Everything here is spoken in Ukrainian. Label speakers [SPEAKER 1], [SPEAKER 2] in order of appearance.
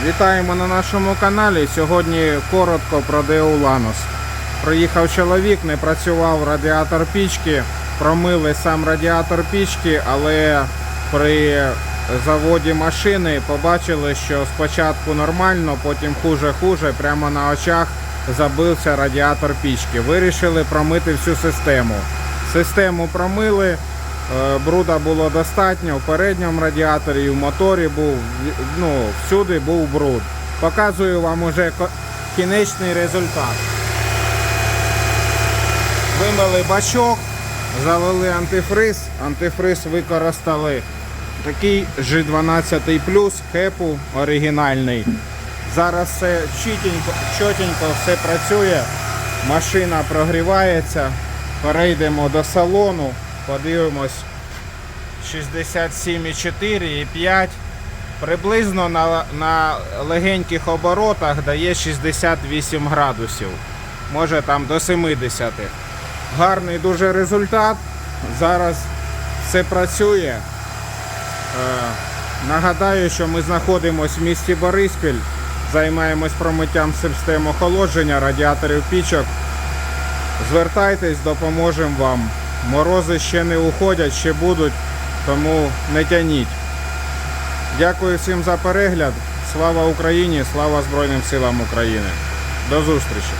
[SPEAKER 1] Вітаємо на нашому каналі. Сьогодні коротко про Део Ланос. Приїхав чоловік, не працював радіатор пічки, промили сам радіатор пічки, але при заводі машини побачили, що спочатку нормально, потім хуже-хуже, прямо на очах забився радіатор пічки. Вирішили промити всю систему. Систему промили, бруда було достатньо, в передньому радіаторі, і в моторі був, ну, всюди був бруд. Показую вам уже кінечний результат. Вимили бачок, залили антифриз, антифриз використали такий G12 плюс хепу оригінальний. Зараз все чітенько, чотенько все працює, машина прогрівається. Перейдемо до салону, подивимось 67,4 і 5. Приблизно на, на легеньких оборотах дає 68 градусів. Може там до 70. Гарний дуже результат. Зараз все працює. Е, нагадаю, що ми знаходимося в місті Бориспіль, займаємось промиттям систем охолодження, радіаторів пічок. Звертайтесь, допоможемо вам. Морози ще не уходять, ще будуть, тому не тяніть. Дякую всім за перегляд. Слава Україні! Слава Збройним силам України! До зустрічі!